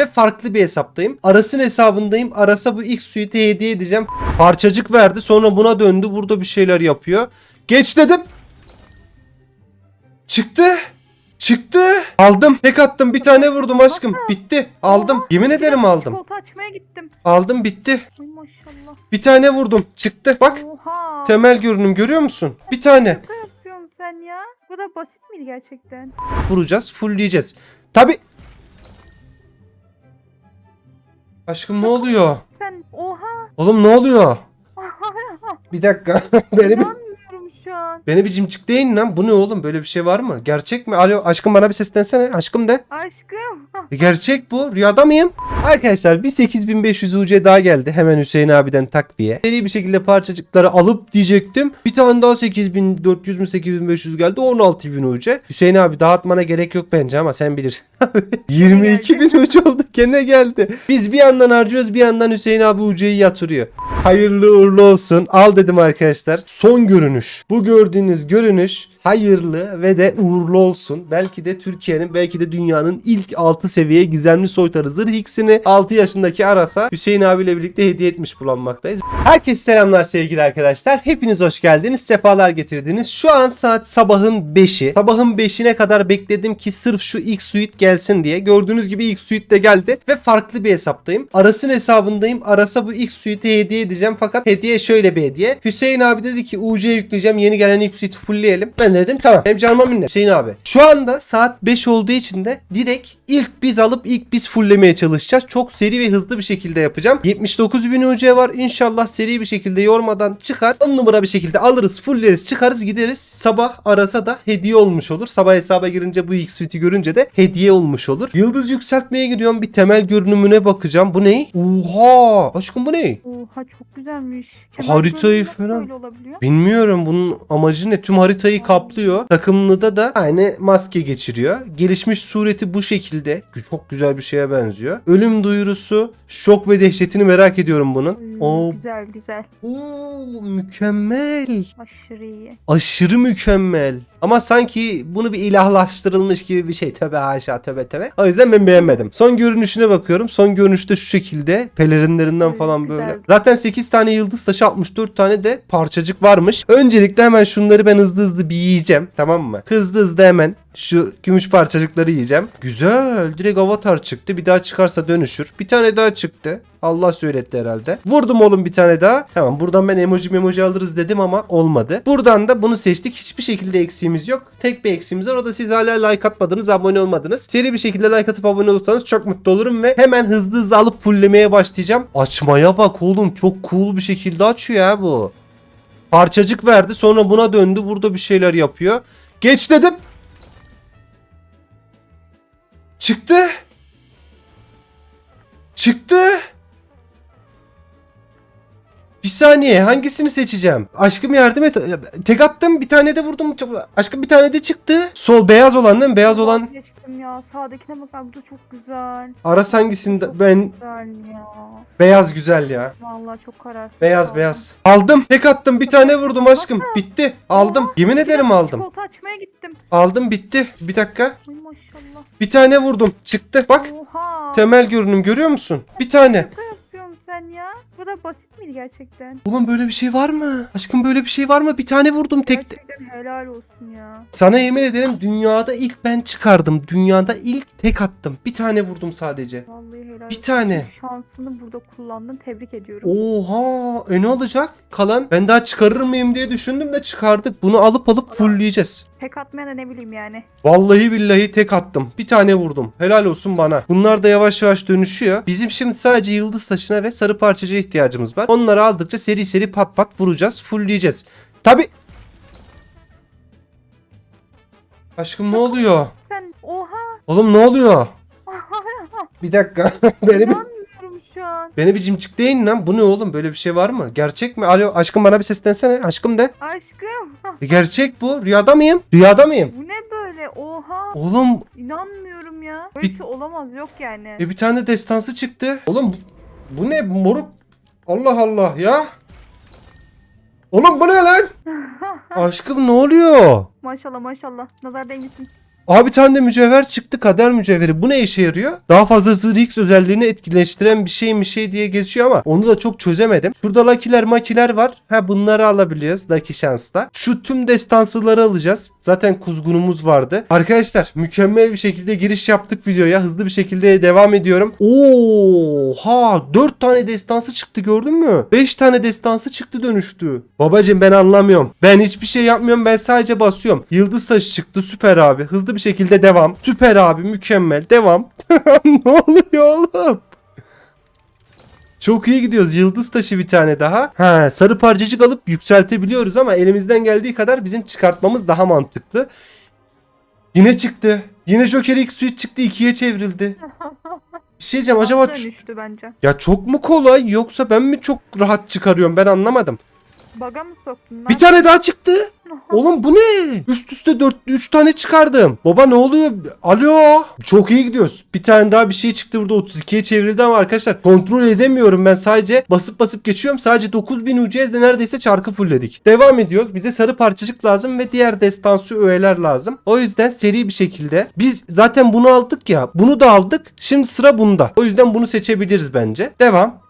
ve farklı bir hesaptayım. Aras'ın hesabındayım. Aras'a bu ilk suite'i hediye edeceğim. Parçacık verdi sonra buna döndü. Burada bir şeyler yapıyor. Geç dedim. Çıktı. Çıktı. Aldım. Tek attım. Bir tane vurdum aşkım. Bitti. Aldım. Yemin ederim aldım. Çikolata açmaya gittim. Aldım bitti. Ay maşallah. Bir tane vurdum. Çıktı. Bak. Oha. Temel görünüm görüyor musun? Bir tane. Şaka yapıyorsun sen ya. Bu da basit miydi gerçekten? Vuracağız. Fullleyeceğiz. Tabi. Aşkım ne oluyor? Sen oha. Oğlum ne oluyor? Bir dakika. beni bir, İnanmıyorum şu an. beni bir cimcikleyin lan. Bu ne oğlum? Böyle bir şey var mı? Gerçek mi? Alo aşkım bana bir seslensene. Aşkım de. Aşkım. E, Gerçek bu. Rüyada mıyım? Arkadaşlar bir 8500 UC daha geldi. Hemen Hüseyin abiden takviye. Seri bir şekilde parçacıkları alıp diyecektim. Bir tane daha 8400 mü 8500 geldi. 16000 UC. Hüseyin abi dağıtmana gerek yok bence ama sen bilirsin. 22000 UC oldu. Gene geldi. Biz bir yandan harcıyoruz bir yandan Hüseyin abi UC'yi yatırıyor. Hayırlı uğurlu olsun. Al dedim arkadaşlar. Son görünüş. Bu gördüğünüz görünüş hayırlı ve de uğurlu olsun. Belki de Türkiye'nin belki de dünyanın ilk 6 seviye gizemli soytarı zırh X'ini 6 yaşındaki Aras'a Hüseyin abiyle birlikte hediye etmiş bulunmaktayız. Herkese selamlar sevgili arkadaşlar. Hepiniz hoş geldiniz. Sefalar getirdiniz. Şu an saat sabahın 5'i. Sabahın 5'ine kadar bekledim ki sırf şu ilk suite gelsin diye. Gördüğünüz gibi ilk suite de geldi ve farklı bir hesaptayım. Aras'ın hesabındayım. Aras'a bu ilk suite'i hediye edeceğim fakat hediye şöyle bir hediye. Hüseyin abi dedi ki UC yükleyeceğim. Yeni gelen ilk suite'i fullleyelim. Ben de dedim tamam. Benim canıma minnet. Hüseyin abi. Şu anda saat 5 olduğu için de direkt ilk biz alıp ilk biz fulllemeye çalışacağız. Çok seri ve hızlı bir şekilde yapacağım. 79 bin UC var. İnşallah seri bir şekilde yormadan çıkar. 10 numara bir şekilde alırız, fullleriz, çıkarız, gideriz. Sabah arasa da hediye olmuş olur. Sabah hesaba girince bu ilk suite'i görünce de hediye olmuş olur. Yıldız yükseltmeye gidiyorum. Bir temel görünümüne bakacağım. Bu ne? Oha! Aşkım bu ne? Oha çok güzelmiş. Haritayı falan-. Bilmiyorum bunun amacı ne? Tüm haritayı kaplıyor. Takımlıda da aynı maske geçiriyor. Gelişmiş sureti bu şekilde. Çok güzel bir şeye benziyor. Ölüm duyurusu, şok ve dehşetini merak ediyorum bunun. Hmm, Oo, Güzel güzel. oo, mükemmel. Aşırı iyi. Aşırı mükemmel. Ama sanki bunu bir ilahlaştırılmış gibi bir şey. Töbe haşa töbe töbe. O yüzden ben beğenmedim. Son görünüşüne bakıyorum. Son görünüşte şu şekilde. Pelerinlerinden Evet, falan güzel. böyle. Zaten 8 tane yıldız taşı 64 tane de parçacık varmış. Öncelikle hemen şunları ben hızlı hızlı bir yiyeceğim. Tamam mı? Hızlı hızlı hemen şu gümüş parçacıkları yiyeceğim. Güzel. Direkt avatar çıktı. Bir daha çıkarsa dönüşür. Bir tane daha çıktı. Allah söyletti herhalde. Vurdum oğlum bir tane daha. Tamam buradan ben emoji memoji alırız dedim ama olmadı. Buradan da bunu seçtik. Hiçbir şekilde eksiğimiz yok. Tek bir eksiğimiz var. O da siz hala like atmadınız, abone olmadınız. Seri bir şekilde like atıp abone olursanız çok mutlu olurum ve hemen hızlı hızlı alıp fulllemeye başlayacağım. Açmaya bak oğlum. Çok cool bir şekilde açıyor ya bu. Parçacık verdi. Sonra buna döndü. Burada bir şeyler yapıyor. Geç dedim. Çıktı. Çıktı. Bir saniye hangisini seçeceğim? Aşkım yardım et. Tek attım bir tane de vurdum. Aşkım bir tane de çıktı. Sol beyaz olan değil mi? Beyaz olan. Geçtim ya. Sağdakine bak bu da çok güzel. Aras hangisinde? Ben Güzel ya. beyaz güzel ya. Vallahi çok kararsız. Beyaz kaldım. beyaz. Aldım. Tek attım bir tane vurdum aşkım. Bitti. Aldım. Yemin ederim aldım. Çikolata açmaya gittim. Aldım bitti. Bir dakika. Ay maşallah. Bir tane vurdum. Çıktı. Bak. Oha. Temel görünüm görüyor musun? Bir tane. Da basit miydi gerçekten? Ulan böyle bir şey var mı? Aşkım böyle bir şey var mı? Bir tane vurdum tek. Gerçekten helal olsun ya. Sana yemin ederim dünyada ilk ben çıkardım. Dünyada ilk tek attım. Bir tane vurdum sadece. Vallahi helal Bir tane. Şansını burada kullandın. Tebrik ediyorum. Oha. E ne olacak? Kalan ben daha çıkarır mıyım diye düşündüm de çıkardık. Bunu alıp alıp fullleyeceğiz. Tek atmaya da ne bileyim yani. Vallahi billahi tek attım. Bir tane vurdum. Helal olsun bana. Bunlar da yavaş yavaş dönüşüyor. Bizim şimdi sadece yıldız taşına ve sarı parçacığa ihtiyacımız var. Onları aldıkça seri seri pat pat vuracağız. Fullleyeceğiz. Tabi. Aşkım ne oluyor? Sen oha. Oğlum ne oluyor? Bir dakika. Beni bir, İnanmıyorum şu an. beni bir cimcikleyin lan. Bu ne oğlum? Böyle bir şey var mı? Gerçek mi? Alo aşkım bana bir seslensene. Aşkım de. Aşkım. E, Gerçek bu. Rüyada mıyım? Rüyada mıyım? Bu ne böyle? Oha. Oğlum İnanmıyorum ya. Böyle Bir- bir şey olamaz yok yani. e, bir tane destansı çıktı. Oğlum bu, bu ne moruk? Allah Allah ya. Oğlum bu ne lan? Aşkım ne oluyor? maşallah maşallah. Nazar değmesin. Abi tane de mücevher çıktı. Kader mücevheri. Bu ne işe yarıyor? Daha fazla zırh X özelliğini etkileştiren bir şey mi şey diye geçiyor ama onu da çok çözemedim. Şurada Lucky'ler makiler var. Ha bunları alabiliyoruz. Lucky şansla. Şu tüm destansıları alacağız. Zaten kuzgunumuz vardı. Arkadaşlar mükemmel bir şekilde giriş yaptık videoya. Hızlı bir şekilde devam ediyorum. Oha 4 tane destansı çıktı gördün mü? 5 tane destansı çıktı dönüştü. Babacım ben anlamıyorum. Ben hiçbir şey yapmıyorum. Ben sadece basıyorum. Yıldız taşı çıktı süper abi. Hızlı bir şekilde devam. Süper abi mükemmel. Devam. ne oluyor oğlum? Çok iyi gidiyoruz. Yıldız taşı bir tane daha. Ha, sarı parçacık alıp yükseltebiliyoruz ama elimizden geldiği kadar bizim çıkartmamız daha mantıklı. Yine çıktı. Yine Joker X Suite çıktı. ikiye çevrildi. Bir şey diyeceğim acaba dönüştü bence. ya çok mu kolay yoksa ben mi çok rahat çıkarıyorum ben anlamadım. Baga mı soktun lan? Bir tane daha çıktı. Oğlum bu ne? Üst üste 4 3 tane çıkardım. Baba ne oluyor? Alo. Çok iyi gidiyoruz. Bir tane daha bir şey çıktı burada 32'ye çevrildi ama arkadaşlar kontrol edemiyorum ben sadece basıp basıp geçiyorum. Sadece 9000 UC'de neredeyse çarkı fullledik. Devam ediyoruz. Bize sarı parçacık lazım ve diğer destansı öğeler lazım. O yüzden seri bir şekilde biz zaten bunu aldık ya. Bunu da aldık. Şimdi sıra bunda. O yüzden bunu seçebiliriz bence. Devam.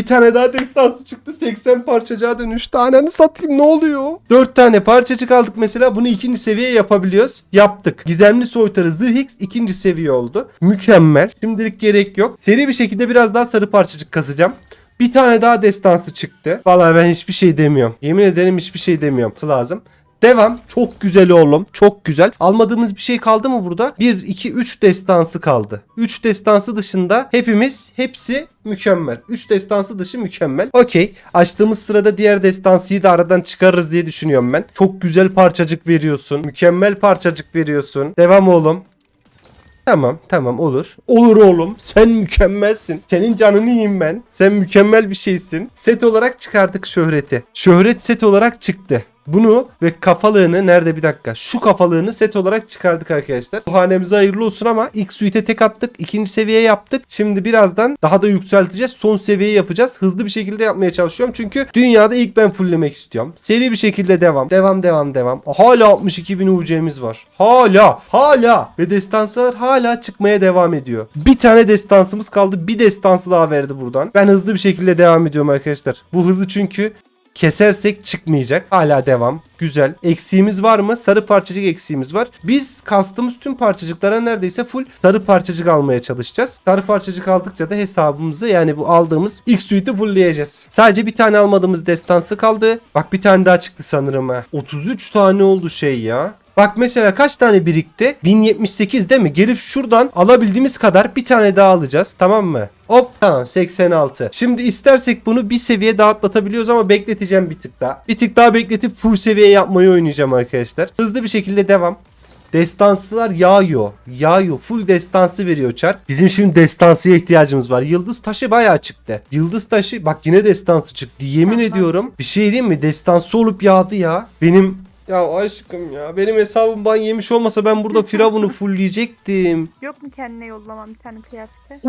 Bir tane daha destansı çıktı. 80 parçacığa dönüştü. Ananı satayım ne oluyor? 4 tane parçacık aldık mesela. Bunu ikinci seviye yapabiliyoruz. Yaptık. Gizemli soytarı Zırh X ikinci seviye oldu. Mükemmel. Şimdilik gerek yok. Seri bir şekilde biraz daha sarı parçacık kasacağım. Bir tane daha destansı çıktı. Vallahi ben hiçbir şey demiyorum. Yemin ederim hiçbir şey demiyorum. Lazım. Devam. Çok güzel oğlum. Çok güzel. Almadığımız bir şey kaldı mı burada? 1, 2, 3 destansı kaldı. 3 destansı dışında hepimiz hepsi mükemmel. 3 destansı dışı mükemmel. Okey. Açtığımız sırada diğer destansıyı da aradan çıkarırız diye düşünüyorum ben. Çok güzel parçacık veriyorsun. Mükemmel parçacık veriyorsun. Devam oğlum. Tamam tamam olur. Olur oğlum. Sen mükemmelsin. Senin canını yiyeyim ben. Sen mükemmel bir şeysin. Set olarak çıkardık şöhreti. Şöhret set olarak çıktı. Bunu ve kafalığını nerede bir dakika şu kafalığını set olarak çıkardık arkadaşlar. Bu hanemize hayırlı olsun ama ilk suite tek attık. ikinci seviye yaptık. Şimdi birazdan daha da yükselteceğiz. Son seviyeyi yapacağız. Hızlı bir şekilde yapmaya çalışıyorum. Çünkü dünyada ilk ben fulllemek istiyorum. Seri bir şekilde devam. Devam devam devam. Hala 62 bin UC'miz var. Hala hala ve destanslar hala çıkmaya devam ediyor. Bir tane destansımız kaldı. Bir destansı daha verdi buradan. Ben hızlı bir şekilde devam ediyorum arkadaşlar. Bu hızlı çünkü Kesersek çıkmayacak. Hala devam. Güzel. Eksiğimiz var mı? Sarı parçacık eksiğimiz var. Biz kastığımız tüm parçacıklara neredeyse full sarı parçacık almaya çalışacağız. Sarı parçacık aldıkça da hesabımızı yani bu aldığımız ilk suite'i fullleyeceğiz. Sadece bir tane almadığımız destansı kaldı. Bak bir tane daha çıktı sanırım ha. 33 tane oldu şey ya. Bak mesela kaç tane birikti? 1078 değil mi? Gelip şuradan alabildiğimiz kadar bir tane daha alacağız. Tamam mı? Hop tamam 86. Şimdi istersek bunu bir seviye daha atlatabiliyoruz ama bekleteceğim bir tık daha. Bir tık daha bekletip full seviye yapmayı oynayacağım arkadaşlar. Hızlı bir şekilde devam. Destansılar yağıyor. Yağıyor. Full destansı veriyor çark. Bizim şimdi destansıya ihtiyacımız var. Yıldız taşı bayağı çıktı. Yıldız taşı bak yine destansı çıktı. Yemin ediyorum. Bir şey diyeyim mi? Destansı olup yağdı ya. Benim ya aşkım ya. Benim hesabım ban yemiş olmasa ben burada Firavun'u fullleyecektim. Yok mu kendine yollaman bir tane kıyafeti?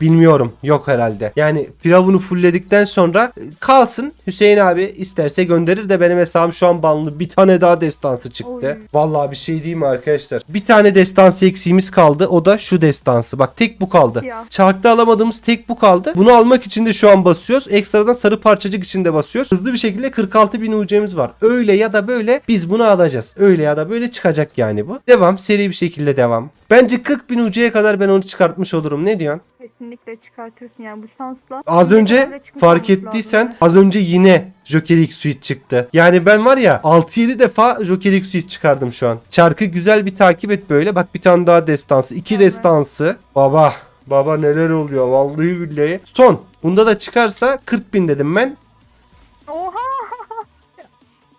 Bilmiyorum. Yok herhalde. Yani Firavun'u fullledikten sonra e, kalsın. Hüseyin abi isterse gönderir de benim hesabım şu an banlı. Bir tane daha destansı çıktı. Oy. Vallahi bir şey diyeyim mi arkadaşlar? Bir tane destansı eksiğimiz kaldı. O da şu destansı. Bak tek bu kaldı. Ya. Çarkta alamadığımız tek bu kaldı. Bunu almak için de şu an basıyoruz. Ekstradan sarı parçacık için de basıyoruz. Hızlı bir şekilde 46 bin UC'miz var. Öyle ya da böyle biz bunu alacağız. Öyle ya da böyle çıkacak yani bu. Devam. Seri bir şekilde devam. Bence 40 bin UC'ye kadar ben onu çıkartmış olurum. Ne diyorsun? Kesinlikle çıkartırsın yani bu şansla. Az önce fark ettiysen lazım. az önce yine Joker X Suite çıktı. Yani ben var ya 6-7 defa Joker X Suite çıkardım şu an. Çarkı güzel bir takip et böyle. Bak bir tane daha destansı. iki Aynen. destansı. Baba. Baba neler oluyor vallahi billahi. Son. Bunda da çıkarsa 40 bin dedim ben.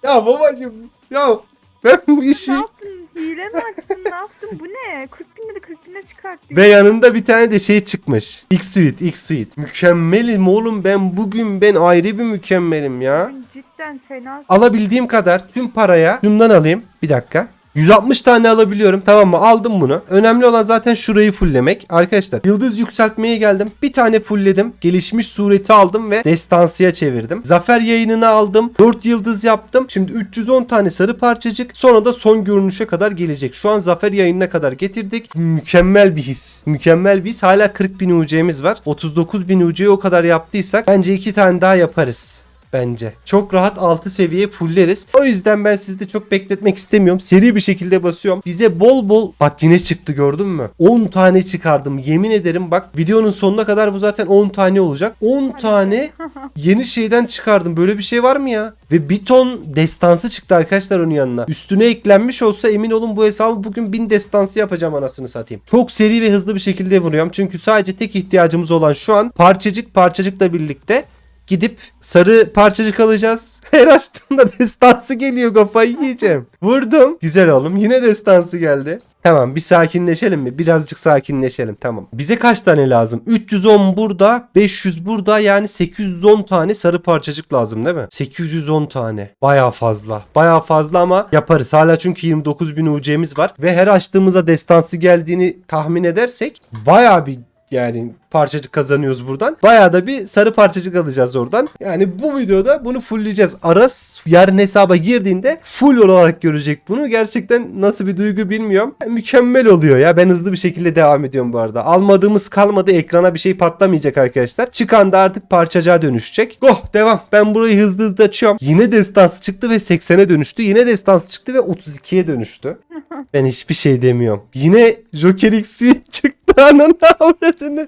Ya babacım. Ya ben bu işi... ne yaptın? Hile mi açtın? ne yaptın? Bu ne? 40 bin dedi 40 bine çıkarttın. Ve yanında bir tane de şey çıkmış. X Suite, X Suite. Mükemmelim oğlum ben bugün ben ayrı bir mükemmelim ya. Cidden fena. alabildiğim kadar tüm paraya şundan alayım. Bir dakika. 160 tane alabiliyorum tamam mı? Aldım bunu. Önemli olan zaten şurayı fulllemek. Arkadaşlar yıldız yükseltmeye geldim. Bir tane fullledim. Gelişmiş sureti aldım ve destansıya çevirdim. Zafer yayınını aldım. 4 yıldız yaptım. Şimdi 310 tane sarı parçacık. Sonra da son görünüşe kadar gelecek. Şu an zafer yayınına kadar getirdik. Mükemmel bir his. Mükemmel bir his. Hala 40 bin UC'miz var. 39 bin UC'yi o kadar yaptıysak bence iki tane daha yaparız bence. Çok rahat 6 seviye fulleriz. O yüzden ben sizi de çok bekletmek istemiyorum. Seri bir şekilde basıyorum. Bize bol bol bak yine çıktı gördün mü? 10 tane çıkardım. Yemin ederim bak videonun sonuna kadar bu zaten 10 tane olacak. 10 tane yeni şeyden çıkardım. Böyle bir şey var mı ya? Ve bir ton destansı çıktı arkadaşlar onun yanına. Üstüne eklenmiş olsa emin olun bu hesabı bugün 1000 destansı yapacağım anasını satayım. Çok seri ve hızlı bir şekilde vuruyorum. Çünkü sadece tek ihtiyacımız olan şu an parçacık parçacıkla birlikte gidip sarı parçacık alacağız. Her açtığımda destansı geliyor kafayı yiyeceğim. Vurdum. Güzel oğlum yine destansı geldi. Tamam bir sakinleşelim mi? Birazcık sakinleşelim tamam. Bize kaç tane lazım? 310 burada, 500 burada yani 810 tane sarı parçacık lazım değil mi? 810 tane. Baya fazla. Baya fazla ama yaparız. Hala çünkü 29 bin UC'miz var. Ve her açtığımızda destansı geldiğini tahmin edersek baya bir yani parçacık kazanıyoruz buradan. Bayağı da bir sarı parçacık alacağız oradan. Yani bu videoda bunu fullleyeceğiz. Aras yarın hesaba girdiğinde full olarak görecek bunu. Gerçekten nasıl bir duygu bilmiyorum. Mükemmel oluyor ya. Ben hızlı bir şekilde devam ediyorum bu arada. Almadığımız kalmadı. Ekrana bir şey patlamayacak arkadaşlar. Çıkan da artık parçacığa dönüşecek. Oh devam. Ben burayı hızlı hızlı açıyorum. Yine destansı çıktı ve 80'e dönüştü. Yine destansı çıktı ve 32'ye dönüştü. ben hiçbir şey demiyorum. Yine Joker X çıktı. Ananı avradını.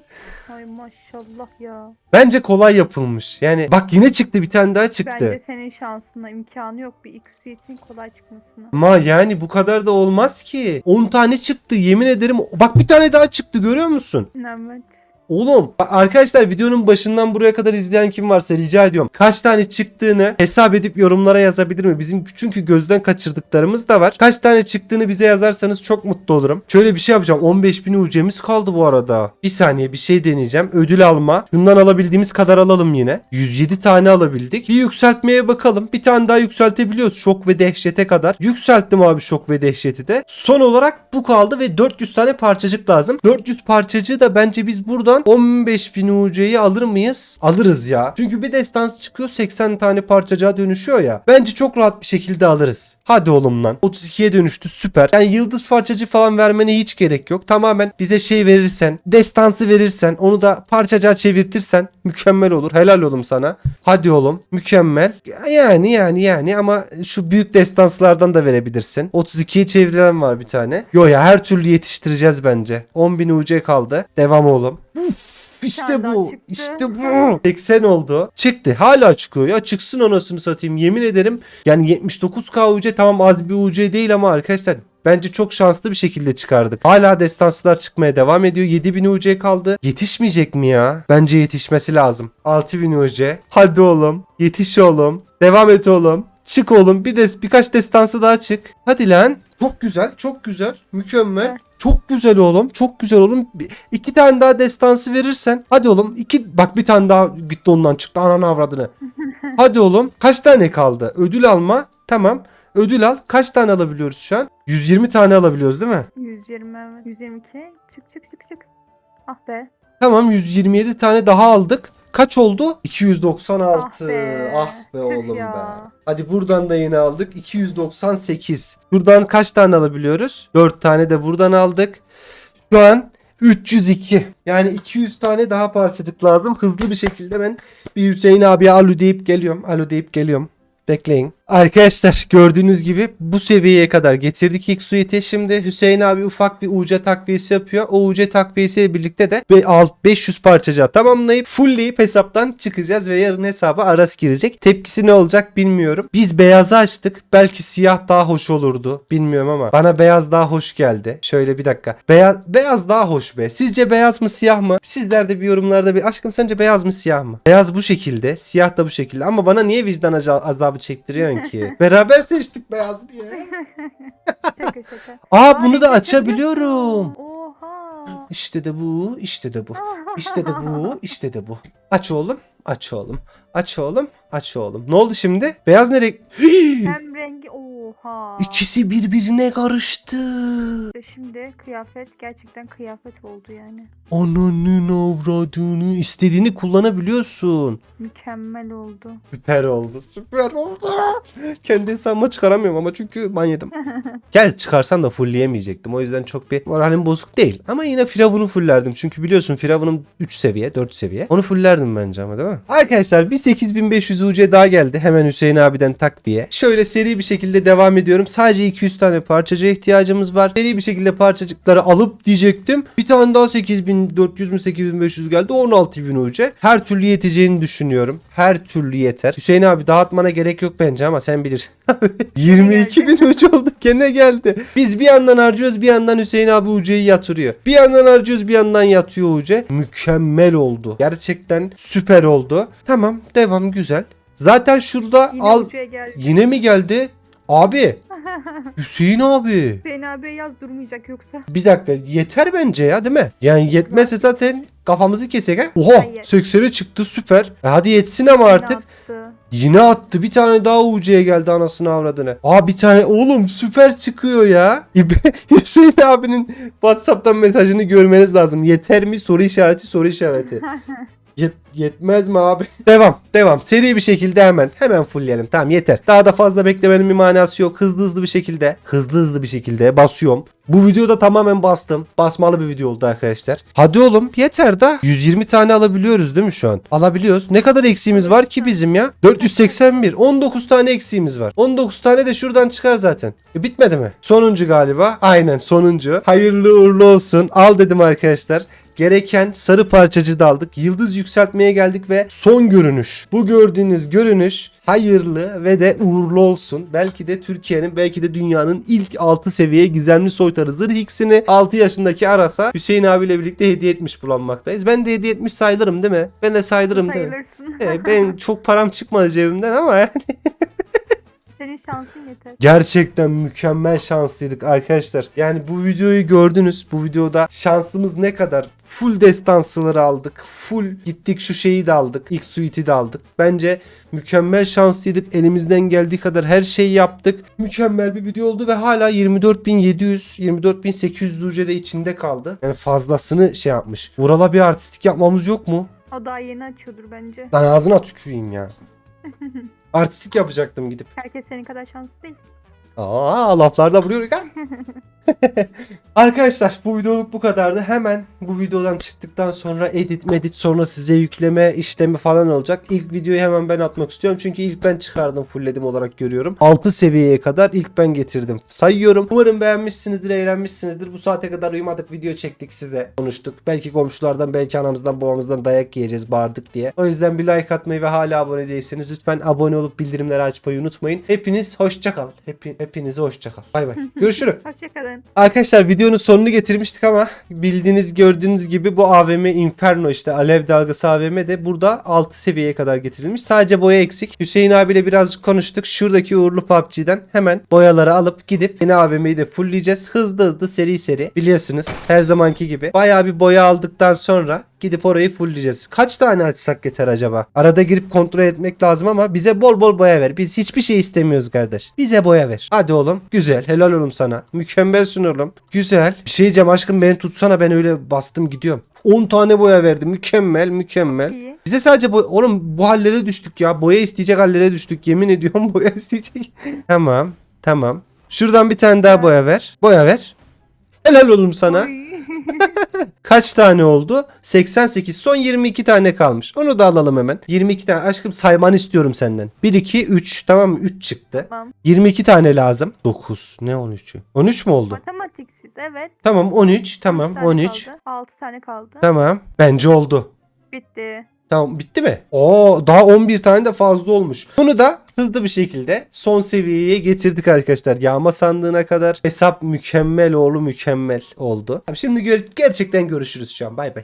Ay maşallah ya. Bence kolay yapılmış. Yani bak yine çıktı bir tane daha çıktı. Bence senin şansına imkanı yok bir X-Suite'in kolay çıkmasına. Ama yani bu kadar da olmaz ki. 10 tane çıktı yemin ederim. Bak bir tane daha çıktı görüyor musun? Evet. Oğlum arkadaşlar videonun başından buraya kadar izleyen kim varsa rica ediyorum. Kaç tane çıktığını hesap edip yorumlara yazabilir mi? Bizim çünkü gözden kaçırdıklarımız da var. Kaç tane çıktığını bize yazarsanız çok mutlu olurum. Şöyle bir şey yapacağım. 15 bin UC'miz kaldı bu arada. Bir saniye bir şey deneyeceğim. Ödül alma. Şundan alabildiğimiz kadar alalım yine. 107 tane alabildik. Bir yükseltmeye bakalım. Bir tane daha yükseltebiliyoruz. Şok ve dehşete kadar. Yükselttim abi şok ve dehşeti de. Son olarak bu kaldı ve 400 tane parçacık lazım. 400 parçacığı da bence biz buradan 15 bin UC'yi alır mıyız? Alırız ya. Çünkü bir destans çıkıyor 80 tane parçacığa dönüşüyor ya. Bence çok rahat bir şekilde alırız. Hadi oğlum lan. 32'ye dönüştü süper. Yani yıldız parçacı falan vermene hiç gerek yok. Tamamen bize şey verirsen, destansı verirsen, onu da parçacığa çevirtirsen mükemmel olur. Helal oğlum sana. Hadi oğlum. Mükemmel. Yani yani yani ama şu büyük destanslardan da verebilirsin. 32'ye çevrilen var bir tane. Yo ya her türlü yetiştireceğiz bence. 10.000 UC kaldı. Devam oğlum. Uf, işte bu. çıktı. İşte bu. 80 oldu. Çıktı. Hala çıkıyor ya. Çıksın anasını satayım. Yemin ederim. Yani 79k UC tamam az bir UC değil ama arkadaşlar Bence çok şanslı bir şekilde çıkardık. Hala destanslar çıkmaya devam ediyor. 7000 UC kaldı. Yetişmeyecek mi ya? Bence yetişmesi lazım. 6000 UC. Hadi oğlum. Yetiş oğlum. Devam et oğlum. Çık oğlum. Bir de birkaç destansı daha çık. Hadi lan. Çok güzel. Çok güzel. Mükemmel. Çok güzel oğlum. Çok güzel oğlum. İki tane daha destansı verirsen. Hadi oğlum. iki bak bir tane daha gitti ondan çıktı. Ananı avradını. Hadi oğlum. Kaç tane kaldı? Ödül alma. Tamam. Ödül al. Kaç tane alabiliyoruz şu an? 120 tane alabiliyoruz değil mi? 120 evet. 122. Çık çık çık çık. Ah be. Tamam 127 tane daha aldık. Kaç oldu? 296. Ah be. Ah be oğlum ya. be. Hadi buradan da yine aldık. 298. Buradan kaç tane alabiliyoruz? 4 tane de buradan aldık. Şu an 302. Yani 200 tane daha parçacık lazım. Hızlı bir şekilde ben bir Hüseyin abiye alo deyip geliyorum. Alo deyip geliyorum. Bekleyin. Arkadaşlar gördüğünüz gibi bu seviyeye kadar getirdik ilk suite'i. Şimdi Hüseyin abi ufak bir UC takviyesi yapıyor. O UC takviyesiyle birlikte de ve alt 500 parçacığı tamamlayıp fullleyip hesaptan çıkacağız ve yarın hesaba Aras girecek. Tepkisi ne olacak bilmiyorum. Biz beyazı açtık. Belki siyah daha hoş olurdu. Bilmiyorum ama bana beyaz daha hoş geldi. Şöyle bir dakika. Beyaz beyaz daha hoş be. Sizce beyaz mı siyah mı? Sizler de bir yorumlarda bir aşkım sence beyaz mı siyah mı? Beyaz bu şekilde, siyah da bu şekilde. Ama bana niye vicdan aza- azabı çektiriyorsun ki? Beraber seçtik beyaz diye. Şaka şaka. Aa bunu da açabiliyorum. Oha. İşte de bu, işte de bu. İşte de bu, işte de bu. Aç oğlum, aç oğlum. Aç oğlum, aç oğlum. Ne oldu şimdi? Beyaz nereye? Hem rengi. Oo Oha. İkisi birbirine karıştı. Şimdi kıyafet gerçekten kıyafet oldu yani. Ananın avradını istediğini kullanabiliyorsun. Mükemmel oldu. Süper oldu. Süper oldu. Kendi hesabıma çıkaramıyorum ama çünkü ban yedim. Gel çıkarsan da fullleyemeyecektim. O yüzden çok bir moralim bozuk değil. Ama yine Firavun'u fulllerdim. Çünkü biliyorsun Firavun'um 3 seviye, 4 seviye. Onu fulllerdim bence ama değil mi? Arkadaşlar bir 8500 UC daha geldi. Hemen Hüseyin abiden takviye. Şöyle seri bir şekilde devam ediyorum. Sadece 200 tane parçacığa ihtiyacımız var. Seri bir şekilde parçacıkları alıp diyecektim. Bir tane daha 8400 mü 8500 geldi. 16000 UC. Her türlü yeteceğini düşünüyorum. Her türlü yeter. Hüseyin abi dağıtmana gerek yok bence ama sen bilirsin. 22 bin ucu oldu. Gene geldi. Biz bir yandan harcıyoruz bir yandan Hüseyin abi UC'yi yatırıyor. Bir yandan harcıyoruz bir yandan yatıyor UC. Mükemmel oldu. Gerçekten süper oldu. Tamam devam güzel. Zaten şurada Yine al yine mi geldi? Abi Hüseyin abi. Hüseyin abi yaz durmayacak yoksa. Bir dakika yeter bence ya değil mi? Yani yetmezse zaten kafamızı kesek ha. Oha Hayır. 80'e çıktı süper. E hadi yetsin ama artık. Yine attı. Bir tane daha UC'ye geldi anasını avradını. Aa bir tane oğlum süper çıkıyor ya. Hüseyin abinin WhatsApp'tan mesajını görmeniz lazım. Yeter mi? Soru işareti soru işareti. Yet- yetmez mi abi? Devam. Devam. Seri bir şekilde hemen. Hemen fullleyelim. Tamam yeter. Daha da fazla beklemenin bir manası yok. Hızlı hızlı bir şekilde. Hızlı hızlı bir şekilde basıyorum. Bu videoda tamamen bastım. Basmalı bir video oldu arkadaşlar. Hadi oğlum yeter da. 120 tane alabiliyoruz değil mi şu an? Alabiliyoruz. Ne kadar eksiğimiz var ki bizim ya? 481. 19 tane eksiğimiz var. 19 tane de şuradan çıkar zaten. E, bitmedi mi? Sonuncu galiba. Aynen sonuncu. Hayırlı uğurlu olsun. Al dedim arkadaşlar. Gereken sarı parçacı da aldık. Yıldız yükseltmeye geldik ve son görünüş. Bu gördüğünüz görünüş hayırlı ve de uğurlu olsun. Belki de Türkiye'nin belki de dünyanın ilk 6 seviye gizemli soytarı zırh X'ini 6 yaşındaki Aras'a Hüseyin abiyle birlikte hediye etmiş bulunmaktayız. Ben de hediye etmiş sayılırım değil mi? Ben de sayılırım değil mi? Sayılırsın. Ben çok param çıkmadı cebimden ama yani Senin şansın yeter. Gerçekten mükemmel şanslıydık arkadaşlar. Yani bu videoyu gördünüz. Bu videoda şansımız ne kadar? Full destansıları aldık. Full gittik şu şeyi de aldık. X suite'i de aldık. Bence mükemmel şanslıydık. Elimizden geldiği kadar her şeyi yaptık. Mükemmel bir video oldu ve hala 24.700 24.800 UC de içinde kaldı. Yani fazlasını şey yapmış. Vural'a bir artistik yapmamız yok mu? O daha yeni açıyordur bence. Lan ağzına tüküreyim ya. Artistik yapacaktım gidip. Herkes senin kadar şanslı değil. Aa laflarda vuruyoruz ha. Arkadaşlar bu videoluk bu kadardı. Hemen bu videodan çıktıktan sonra edit medit sonra size yükleme işlemi falan olacak. İlk videoyu hemen ben atmak istiyorum. Çünkü ilk ben çıkardım fullledim olarak görüyorum. 6 seviyeye kadar ilk ben getirdim. Sayıyorum. Umarım beğenmişsinizdir, eğlenmişsinizdir. Bu saate kadar uyumadık video çektik size. Konuştuk. Belki komşulardan belki anamızdan babamızdan dayak yiyeceğiz bağırdık diye. O yüzden bir like atmayı ve hala abone değilseniz lütfen abone olup bildirimleri açmayı unutmayın. Hepiniz hoşça kal. Hepi, hepinize hoşça kal. Bay bay. Görüşürüz. Hoşçakalın. Arkadaşlar videonun sonunu getirmiştik ama bildiğiniz gördüğünüz gibi bu AVM Inferno işte alev dalgası AVM de burada 6 seviyeye kadar getirilmiş. Sadece boya eksik. Hüseyin abiyle birazcık konuştuk. Şuradaki uğurlu PUBG'den hemen boyaları alıp gidip yeni AVM'yi de fullleyeceğiz. Hızlı hızlı seri seri biliyorsunuz her zamanki gibi. Bayağı bir boya aldıktan sonra gidip orayı fullleyeceğiz. Kaç tane açsak yeter acaba? Arada girip kontrol etmek lazım ama bize bol bol boya ver. Biz hiçbir şey istemiyoruz kardeş. Bize boya ver. Hadi oğlum. Güzel. Helal oğlum sana. Mükemmelsin oğlum. Güzel. Bir şey diyeceğim aşkım beni tutsana ben öyle bastım gidiyorum. 10 tane boya verdi. Mükemmel mükemmel. İyi. Bize sadece boya... Oğlum bu hallere düştük ya. Boya isteyecek hallere düştük. Yemin ediyorum boya isteyecek. tamam. Tamam. Şuradan bir tane daha boya ver. Boya ver. Helal oğlum sana. Kaç tane oldu? 88. Son 22 tane kalmış. Onu da alalım hemen. 22 tane. Aşkım saymanı istiyorum senden. 1, 2, 3. Tamam mı? 3 çıktı. Tamam. 22 tane lazım. 9. Ne 13'ü? 13 mü oldu? Matematiksiz evet. Tamam 13. Tamam Kaç tane 13. Kaldı? 6 tane kaldı. Tamam. Bence oldu. Bitti. Tamam bitti mi? Oo daha 11 tane de fazla olmuş. Bunu da hızlı bir şekilde son seviyeye getirdik arkadaşlar. Yağma sandığına kadar hesap mükemmel oğlu mükemmel oldu. Şimdi gerçekten görüşürüz şu an. Bay bay.